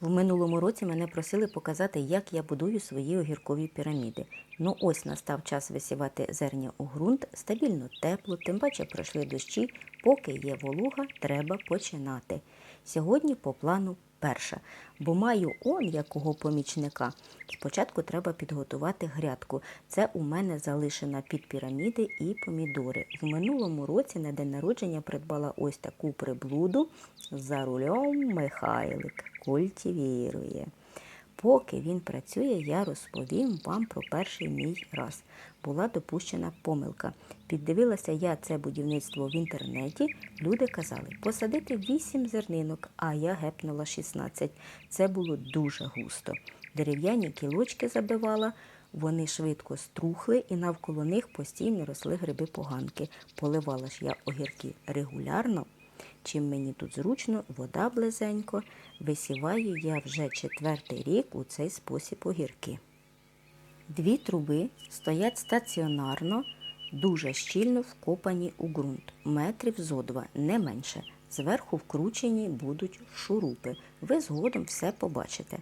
В минулому році мене просили показати, як я будую свої огіркові піраміди. Ну ось настав час висівати зерня у ґрунт, стабільно тепло, тим паче пройшли дощі, поки є волуга, треба починати. Сьогодні по плану перша, бо маю он якого помічника. Спочатку треба підготувати грядку. Це у мене залишена під піраміди і помідори. В минулому році на день народження придбала ось таку приблуду за рулем Михайлик культивірує. Поки він працює, я розповім вам про перший мій раз. Була допущена помилка. Піддивилася я це будівництво в інтернеті. Люди казали, посадити 8 зернинок, а я гепнула 16. Це було дуже густо. Дерев'яні кілочки забивала, вони швидко струхли і навколо них постійно росли гриби поганки. Поливала ж я огірки регулярно. Чим мені тут зручно, вода близенько. Висіваю я вже четвертий рік у цей спосіб огірки. Дві труби стоять стаціонарно, дуже щільно вкопані у ґрунт, метрів зо два, не менше. Зверху вкручені будуть шурупи. Ви згодом все побачите.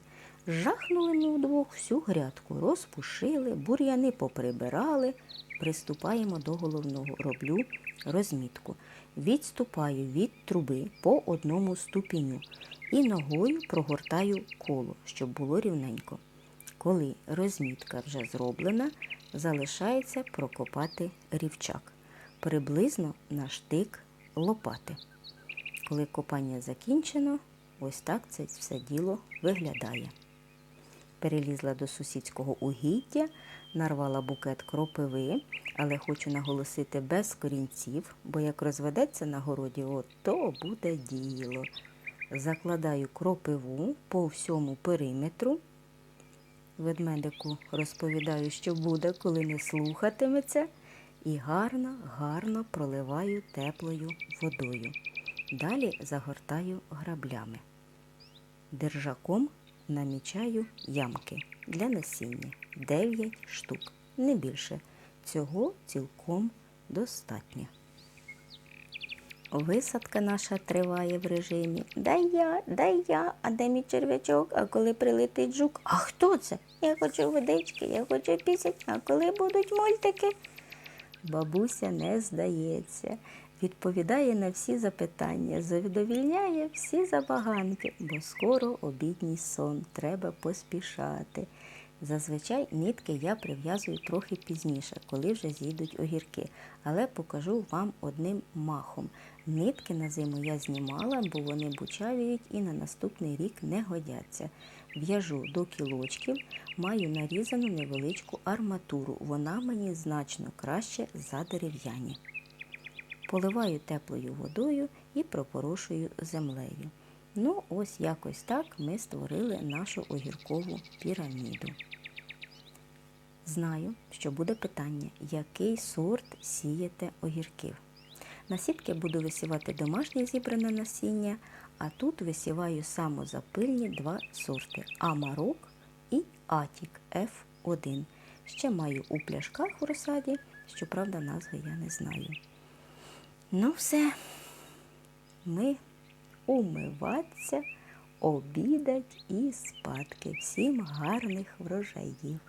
Жахнули ми вдвох всю грядку, розпушили, бур'яни поприбирали. Приступаємо до головного. Роблю розмітку. Відступаю від труби по одному ступіню і ногою прогортаю коло, щоб було рівненько. Коли розмітка вже зроблена, залишається прокопати рівчак приблизно на штик лопати. Коли копання закінчено, ось так це все діло виглядає. Перелізла до сусідського угіддя, нарвала букет кропиви, але хочу наголосити без корінців, бо як розведеться на городі, от то буде діло. Закладаю кропиву по всьому периметру. Ведмедику розповідаю, що буде, коли не слухатиметься, і гарно, гарно проливаю теплою водою. Далі загортаю граблями. Держаком намічаю ямки для насіння 9 штук, не більше. Цього цілком достатньо. Висадка наша триває в режимі Дай я, дай я, а де мій черв'ячок, а коли прилетить жук? А хто це? Я хочу водички, я хочу пісять, а коли будуть мультики? Бабуся не здається, відповідає на всі запитання, задовільняє всі забаганки, бо скоро обідній сон, треба поспішати. Зазвичай нитки я прив'язую трохи пізніше, коли вже зійдуть огірки, але покажу вам одним махом. Нитки на зиму я знімала, бо вони бучавіють і на наступний рік не годяться. В'яжу до кілочків, маю нарізану невеличку арматуру. Вона мені значно краще за дерев'яні. Поливаю теплою водою і пропорошую землею. Ну, ось якось так ми створили нашу огіркову піраміду. Знаю, що буде питання, який сорт сієте огірків. На сітки буду висівати домашнє зібране насіння, а тут висіваю самозапильні два сорти Амарок і Атік F1. Ще маю у пляшках у розсаді, щоправда, назви я не знаю. Ну, все, ми умиватися, обідать і спадки. Всім гарних врожаїв.